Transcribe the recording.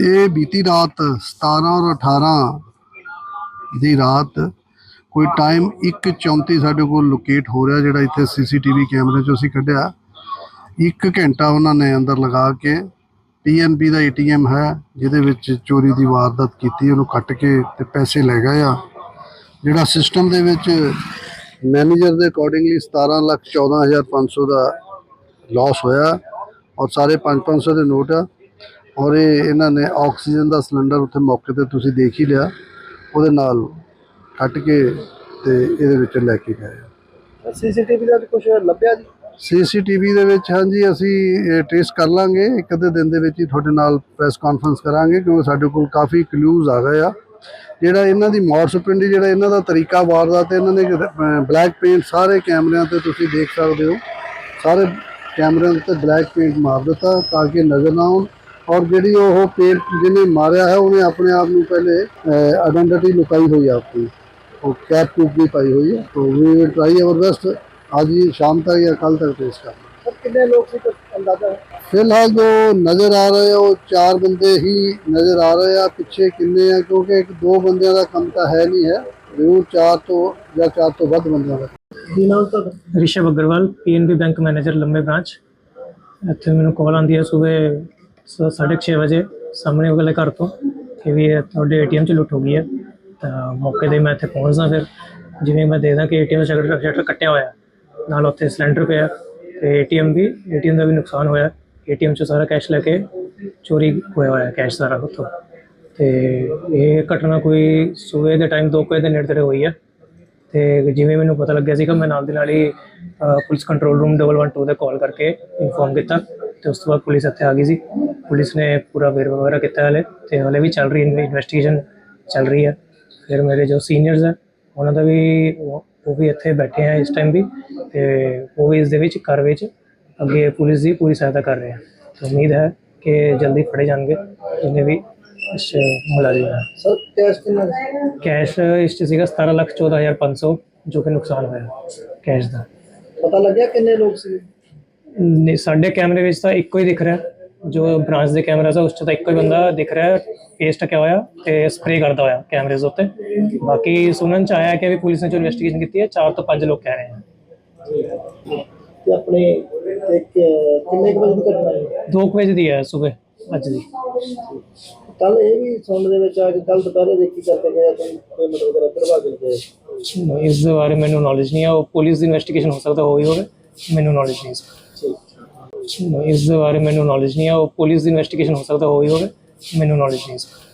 ਇਹ ਬੀਤੀ ਰਾਤ 17 ਔਰ 18 ਦੀ ਰਾਤ ਕੋਈ ਟਾਈਮ 1:34 ਸਾਡੇ ਕੋਲ ਲੋਕੇਟ ਹੋ ਰਿਹਾ ਜਿਹੜਾ ਇੱਥੇ ਸੀਸੀਟੀਵੀ ਕੈਮਰੇ 'ਚੋਂ ਅਸੀਂ ਕੱਢਿਆ। ਇੱਕ ਘੰਟਾ ਉਹਨਾਂ ਨੇ ਅੰਦਰ ਲਗਾ ਕੇ ਪੀਐਨਬੀ ਦਾ ਏਟੀਐਮ ਹੈ, ਜਿਹਦੇ ਵਿੱਚ ਚੋਰੀ ਦੀ ਵਾਰਦਾਤ ਕੀਤੀ, ਉਹਨੂੰ ਕੱਟ ਕੇ ਤੇ ਪੈਸੇ ਲੈ ਗਏ ਆ। ਜਿਹੜਾ ਸਿਸਟਮ ਦੇ ਵਿੱਚ ਮੈਨੇਜਰ ਦੇ ਅਕੋਰਡਿੰਗਲੀ 17 ਲੱਖ 14500 ਦਾ ਲਾਸ ਹੋਇਆ ਔਰ ਸਾਰੇ 5-500 ਦੇ ਨੋਟ ਆ। ਔਰ ਇਹ ਇਹਨਾਂ ਨੇ ਆਕਸੀਜਨ ਦਾ ਸਿਲੰਡਰ ਉੱਥੇ ਮੌਕੇ ਤੇ ਤੁਸੀਂ ਦੇਖ ਹੀ ਲਿਆ। ਉਹਦੇ ਨਾਲ ਕੱਟ ਕੇ ਤੇ ਇਹਦੇ ਵਿੱਚ ਲੈ ਕੇ ਗਏ। ਸੀਸੀਟੀਵੀ ਦਾ ਕੁਝ ਲੱਭਿਆ ਜੀ? ਸੀਸੀਟੀਵੀ ਦੇ ਵਿੱਚ ਹਾਂਜੀ ਅਸੀਂ ਟ੍ਰੇਸ ਕਰ ਲਾਂਗੇ। ਇੱਕ ਅੱਧੇ ਦਿਨ ਦੇ ਵਿੱਚ ਹੀ ਤੁਹਾਡੇ ਨਾਲ ਪ੍ਰੈਸ ਕਾਨਫਰੰਸ ਕਰਾਂਗੇ ਕਿਉਂਕਿ ਸਾਡੇ ਕੋਲ ਕਾਫੀ ਕਲੂਜ਼ ਆ ਗਏ ਆ। ਜਿਹੜਾ ਇਹਨਾਂ ਦੀ ਮੌਰਸ ਪਿੰਡੀ ਜਿਹੜਾ ਇਹਨਾਂ ਦਾ ਤਰੀਕਾ ਵਾਰਦਾਤ ਇਹਨਾਂ ਨੇ ਬਲੈਕ ਪੇਂਟ ਸਾਰੇ ਕੈਮਰਿਆਂ ਤੇ ਤੁਸੀਂ ਦੇਖ ਸਕਦੇ ਹੋ। ਸਾਰੇ ਕੈਮਰਿਆਂ ਉੱਤੇ ਬਲੈਕ ਪੇਂਟ ਮਾਰ ਦਿੱਤਾ ਤਾਂ ਕਿ ਨਜ਼ਰ ਨਾ ਆਉਣ। ਔਰ ਜਿਹੜੀ ਉਹ ਪੇਂਟ ਜਿਹਨੇ ਮਾਰਿਆ ਹੈ ਉਹਨੇ ਆਪਣੇ ਆਪ ਨੂੰ ਪਹਿਲੇ ਆਇਡੈਂਟੀਟੀ ਲੁਕਾਈ ਹੋਈ ਆ ਆਪਣੀ। ਉਹ ਕੈਪ ਕੂਪ ਵੀ ਪਾਈ ਹੋਈ ਹੈ। तो ਟਰਾਈ ਆਵਰ ਬੈਸਟ ਅੱਜ ਹੀ ਸ਼ਾਮ ਤੱਕ ਜਾਂ ਕੱਲ ਤੱਕ ਟ੍ਰੇਸ ਕਰ ਸਰ ਕਿੰਨੇ ਲੋਕ ਸੀ ਕੁਝ ਅੰਦਾਜ਼ਾ? ਹੈ ਫਿਲਹਾਲ ਜੋ ਨਜ਼ਰ ਆ ਰਹੇ ਆ ਉਹ ਚਾਰ ਬੰਦੇ ਹੀ ਨਜ਼ਰ ਆ ਰਹੇ ਆ। ਪਿੱਛੇ ਕਿੰਨੇ ਆ? ਕਿਉਂਕਿ ਇੱਕ ਦੋ ਬੰਦਿਆਂ ਦਾ ਕੰਮ ਤਾਂ ਹੈ ਨਹੀਂ ਹੈ। ਜ਼ਰੂਰ ਚਾਰ ਤੋਂ ਜਾਂ ਚਾਰ ਤੋਂ ਵੱਧ ਬੰਦਿਆਂ ਦਾ ਕੀ ਨਾਮ ਤੁਹਾਡਾ? Rishav Agarwal PNB bank manager ਲੰਬੇ ਬ੍ਰਾਂਚ ਇੱਥੇ ਮੈਨੂੰ ਕਾਲ ਆਉਂਦੀ ਹੈ ਸਵੇਰੇ 6:30 ਵਜੇ ਸਾਹਮਣੇ ਵਾਲੇ ਘਰ ਤੋਂ ਕਿ ਵੀ ਇਹ ਤੁਹਾਡੇ ਏਟੀਐਮ 'ਚ ਲੁੱਟ ਹੋ ਗਈ ਹੈ। ਤਾਂ ਮੌਕੇ ਤੇ ਮੈਂ ਇੱਥੇ ਪਹੁੰਚਦਾ ਫਿਰ। ਜਿਵੇਂ ਮੈਂ ਦੇਖਦਾ ਕਿ ਏਟੀਐਮ ਦਾ ਸ਼ਟਰ ਸ਼ਟਰ ਕੱਟਿਆ ਹੋਇਆ ਨਾਲ ਉੱਥੇ ਸਿਲੰਡਰ ਪਿਆ ਤੇ ਏਟੀਐਮ ਵੀ, ਏਟੀਐਮ ਦਾ ਵੀ ਨੁਕਸਾਨ ਹੋਇਆ ਏਟੀਐਮ 'ਚੋਂ ਸਾਰਾ ਕੈਸ਼ ਲੈ ਕੇ ਚੋਰੀ ਹੋਇਆ ਹੋਇਆ ਕੈਸ਼ ਸਾਰਾ ਉੱਥੋਂ। ਤੇ ਇਹ ਘਟਨਾ ਕੋਈ ਸਵੇਰ ਦੇ ਟਾਈਮ 2 ਵਜੇ ਦੇ ਨੇੜੇ ਤੇੜੇ ਹੋਈ ਹੈ। ਤੇ ਜਿਵੇਂ ਮੈਨੂੰ ਪਤਾ ਲੱਗਿਆ ਸੀਗਾ, ਮੈਂ ਨਾਲ ਦੇ ਨਾਲ ਹੀ ਪੁਲਿਸ ਕੰਟਰੋਲ ਰੂਮ 112 ਤੇ ਕਾਲ ਕਰਕੇ ਇਨਫੋਰਮ ਕੀਤਾ। ਤੇ ਉਸ ਤੋਂ ਬਾਅਦ ਪੁਲਿਸ ਇੱਥੇ ਆ ਗਈ ਸੀ। ਪੁਲਿਸ ਨੇ ਪੂਰਾ ਵੇਰਵਾ ਵਗੈਰਾ ਕੀਤਾ ਹਲੇ ਤੇ ਹਲੇ ਵੀ ਚੱਲ ਰਹੀ ਇਨਵੈਸਟੀਗੇਸ਼ਨ ਚੱਲ ਰਹੀ ਹੈ ਫਿਰ ਮੇਰੇ ਜੋ ਸੀਨੀਅਰਸ ਹੈ ਉਹਨਾਂ ਦਾ ਵੀ ਉਹ ਵੀ ਇੱਥੇ ਬੈਠੇ ਹੈ ਇਸ ਟਾਈਮ ਵੀ ਤੇ ਉਹ ਵੀ ਇਸ ਦੇ ਵਿੱਚ ਘਰ ਵਿੱਚ ਅੱਗੇ ਪੁਲਿਸ ਦੀ ਪੂਰੀ ਸਹਾਇਤਾ ਕਰ ਰਹੇ ਹੈ ਤੇ ਉਮੀਦ ਹੈ ਕਿ ਜਲਦੀ ਫੜੇ ਜਾਣਗੇ ਜਿੰਨੇ ਵੀ ਮੁਲਜ਼ਮ ਹੈ ਸਰ ਕੈਸ਼ ਕਿੰਨਾ? ਕੈਸ਼ ਇਸ 'ਚ ਸੀਗਾ 17 ਲੱਖ 14500 ਜੋ ਕਿ ਨੁਕਸਾਨ ਹੋਇਆ ਕੈਸ਼ ਦਾ ਪਤਾ ਲੱਗਿਆ ਕਿੰਨੇ ਲੋਕ ਸੀ ਨੇ ਸਾਡੇ ਕੈਮਰੇ ਵਿੱਚ ਤਾਂ ਇੱਕੋ ਹੀ ਦਿਖ ਰਿਹਾ ਜੋ ਬ੍ਰਾਂਚ ਦੇ ਕੈਮਰਾ ਸੀ ਉਸ 'ਚ ਤਾਂ ਇੱਕੋ ਹੀ ਬੰਦਾ ਦਿਖ ਰਿਹਾ ਫੇਸ ਟਕਿਆ ਹੋਇਆ ਤੇ ਸਪਰੇ ਕਰਦਾ ਹੋਇਆ ਕੈਮਰੇਜ਼ ਉੱਤੇ। ਬਾਕੀ ਸੁਣਨ ਚ ਆਇਆ ਕਿ ਵੀ ਪੁਲਿਸ ਨੇ ਜੋ ਇਨਵੈਸਟੀਗੇਸ਼ਨ ਕੀਤੀ ਹੈ 4 ਤੋਂ 5 ਲੋਕ ਕਹਿ ਰਹੇ ਹਨ ਤੇ ਆਪਣੇ ਇੱਕ ਕਿੰਨੇ ਕੁ ਵਜੇ ਦੀ ਘਟਨਾ ਹੈ? 2 ਵਜੇ ਦੀ ਹੈ ਸਵੇਰ ਅੱਜ ਦੀ। ਕੱਲ ਇਹ ਵੀ ਸੁਣਨ ਦੇ ਵਿੱਚ ਆ ਕਿ ਕੱਲ ਦੁਪਹਿਰੇ ਦੇਖੀ ਕਰਕੇ ਗਿਆ ਕੋਈ ਪੇਮੈਂਟ ਵਗੈਰਾ ਕਰਵਾ ਕੇ ਗਏ? ਇਸ ਦੇ ਬਾਰੇ ਮੈਨੂੰ ਨੌਲੇਜ ਨਹੀਂ ਹੈ ਉਹ ਪੁਲਿਸ ਦੀ ਇਨਵੈਸਟੀਗੇਸ਼ਨ ਹੋ ਸਕਦਾ ਹੋਈ ਹੋਵੇ ਮੈਨੂੰ ਨੌਲੇਜ ਨਹੀਂ ਇਸ ਠੀਕ ਇਸ ਦੇ ਬਾਰੇ ਮੈਨੂੰ ਨੌਲੇਜ ਨਹੀਂ ਹੈ। ਉਹ ਪੁਲਿਸ ਦੀ ਇਨਵੈਸਟੀਗੇਸ਼ਨ ਹੋ ਸਕਦਾ ਹੋਈ ਹੋਵੇ। ਮੈਨੂੰ ਨੌਲੇਜ ਨਹੀਂ ਇਸ ਠੀਕ